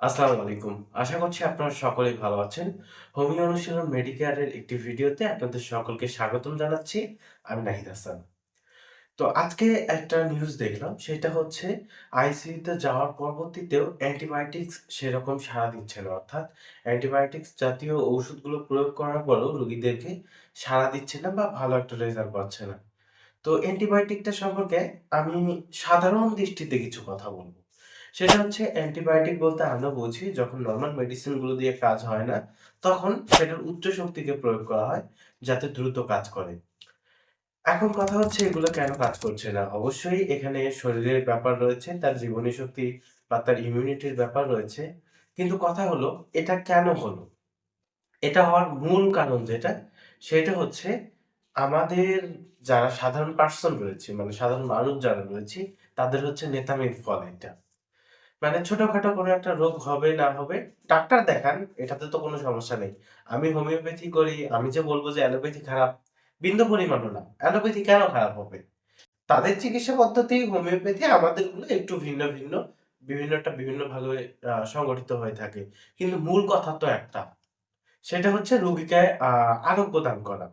আসসালামু আলাইকুম। আশা করছি আপনারা সকলেই ভালো আছেন। হোমিও অনুশীলন মেডিকেয়ারের একটি ভিডিওতে আপনাদের সকলকে স্বাগতম জানাচ্ছি। আমি নাহিদ হাসান। তো আজকে একটা নিউজ দেখলাম, সেটা হচ্ছে আইসিইউতে যাওয়ার পরবর্তীতেও অ্যান্টিবায়োটিক্স সেরকম সাড়া দিচ্ছে না। অর্থাৎ অ্যান্টিবায়োটিক্স জাতীয় ঔষুধগুলো প্রয়োগ করার পরেও রোগীদেরকে সাড়া দিচ্ছে না বা ভালো একটা রেজাল্ট পাচ্ছে না। তো অ্যান্টিবায়োটিকটা সম্পর্কে আমি সাধারণ দৃষ্টিতে কিছু কথা বলব। সেটা হচ্ছে অ্যান্টিবায়োটিক বলতে আমরা বুঝি যখন নর্মাল মেডিসিনগুলো দিয়ে কাজ হয় না, তখন সেটার উচ্চ শক্তিকে প্রয়োগ করা হয় যাতে দ্রুত কাজ করে। এখন কথা হচ্ছে এগুলো কেন কাজ করছে না? অবশ্যই এখানে শরীরের ব্যাপার রয়েছে, তার জীবনী শক্তি বা তার ইমিউনিটির ব্যাপার রয়েছে। কিন্তু কথা হলো এটা কেন হলো? এটা হওয়ার মূল কারণ যেটা, সেটা হচ্ছে আমাদের যারা সাধারণ পার্সন রয়েছে, মানে সাধারণ মানুষ যারা রয়েছে তাদের হচ্ছে নেতামির ফল এটা। মানে ছোটখাটো কোনো একটা রোগ হবে না হবে, ডাক্তার দেখান, এটাতে তো কোনো সমস্যা নেই। আমি হোমিওপ্যাথি করি, আমি যে বলব যে অ্যালোপ্যাথি খারাপ, বিন্দু পরিমাণও না। অ্যালোপ্যাথি কেন খারাপ হবে? তাদের চিকিৎসা পদ্ধতি হোমিওপ্যাথি আমাদেরগুলো একটু ভিন্ন, ভিন্ন। বিভিন্নটা বিভিন্নভাবে সংগঠিত হয়ে থাকে। কিন্তু মূল কথা তো একটা। সেটা হচ্ছে রোগীকে আরোগ্য দান করা।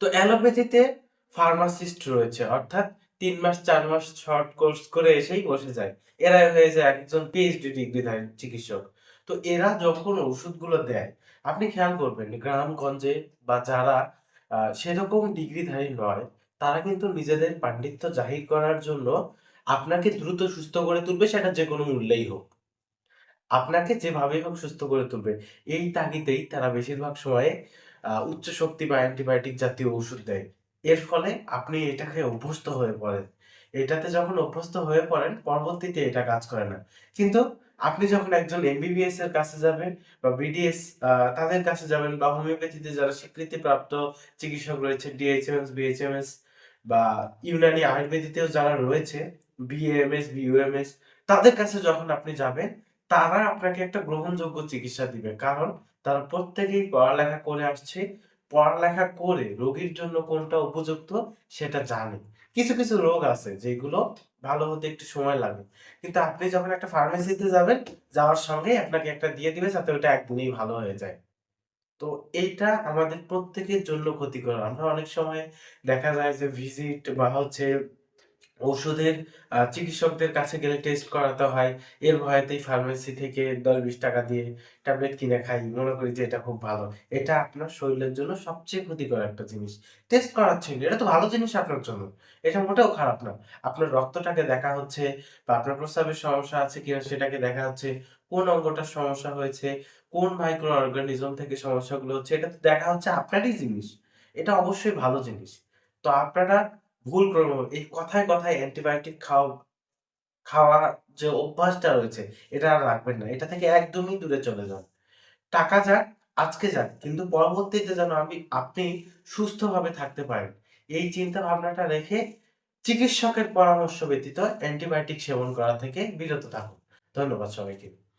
তো অ্যালোপ্যাথিতে ফার্মাসিস্ট রয়েছে। অর্থাৎ ৩ মাস চার মাস শর্ট কোর্স করে এসেই বসে যায়। এরাই হয়ে যায় একজন পিএইচডি ডিগ্রিধারী চিকিৎসক। তো এরা যখন ওষুধগুলো দেয়, আপনি খেয়াল করবেন গ্রামগঞ্জে বা যারা সেরকম ডিগ্রিধারী নয়, তারা কিন্তু নিজেদের পাণ্ডিত্য জাহির করার জন্য আপনাকে দ্রুত সুস্থ করে তুলবে সেটা যে কোনো মূল্যেই হোক। আপনাকে যেভাবেই হোক সুস্থ করে তুলবে। এই তাগিদেই তারা বেশিরভাগ সময়ে উচ্চ শক্তি বা অ্যান্টিবায়োটিক জাতীয় ওষুধ দেয়। এর ফলে আপনি এটা খেয়ে অভ্যস্ত হয়ে পড়েন। এটাতে যখন অভ্যস্ত হয়ে পড়েন, পরবর্তীতে এটা কাজ করে না। কিন্তু আপনি যখন একজন এমবিবিএস এর কাছে যাবেন বা বিডিএস তাদের কাছে যাবেন বা হোমিওপ্যাথিতে যারা স্বীকৃতিপ্রাপ্ত চিকিৎসক রয়েছে ডিএইচএমএস, বিএইচএমএস বা ইউনানি আয়ুর্বেদিতেও যারা রয়েছে বিএমএস বিইউএমএস তাদের কাছে যখন আপনি যাবেন তারা আপনাকে একটা গ্রহণযোগ্য চিকিৎসা দিবে। কারণ তারা প্রত্যেকেই পড়ালেখা করে আসছে। পড়ালেখা করে রোগীর জন্য কোনটা উপযুক্ত সেটা জানে। কিছু, কিছু রোগ আছে যেগুলো ভালো হতে একটু সময় লাগে। কিন্তু আপনি যখন একটা ফার্মেসিতে যাবেন, যাওয়ার সঙ্গে আপনাকে একটা দিয়ে দিবে যাতে ওটা একদিনই ভালো হয়ে যায়। তো এইটা আমাদের প্রত্যেকের জন্য ক্ষতিকর। আমরা অনেক সময় দেখা যায় যে ভিজিট বা হচ্ছে ওষুধের চিকিৎসকদের কাছে গেলে টেস্ট করাতে হয়। এর ভয়েতেই ফার্মেসি থেকে ৳১০-৳২০ দিয়ে ট্যাবলেট কিনে খাই। মনে করি যে এটা খুব ভালো। এটা আপনার শরীরের জন্য সবচেয়ে ক্ষতিকর একটা জিনিস। টেস্ট করাচ্ছেন, এটা তো ভালো জিনিস আপনার জন্য। এটা মোটেও খারাপ না। আপনার রক্তটাকে দেখা হচ্ছে বা আপনার প্রস্রাবের সমস্যা আছে কিনা সেটাকে দেখা হচ্ছে। কোন অঙ্গটার সমস্যা হয়েছে, কোন মাইক্রো অর্গানিজম থেকে সমস্যাগুলো হচ্ছে এটা তো দেখা হচ্ছে আপনারই জিনিস। এটা অবশ্যই ভালো জিনিস। তো আপনারা ভুল ক্রম এই কথায়, কথায় অ্যান্টিবায়োটিক খাও খাওয়ার যে অভ্যাসটা রয়েছে এটা আর রাখবেন না। এটা থেকে একদমই দূরে চলে যান। টাকা যাক, আজকে যাক কিন্তু পরবর্তীতে যেন আমি আপনি সুস্থভাবে থাকতে পারেন। এই চিন্তা ভাবনাটা রেখে চিকিৎসকের পরামর্শ ব্যতীত অ্যান্টিবায়োটিক সেবন করা থেকে বিরত থাকুন। ধন্যবাদ সবাইকে।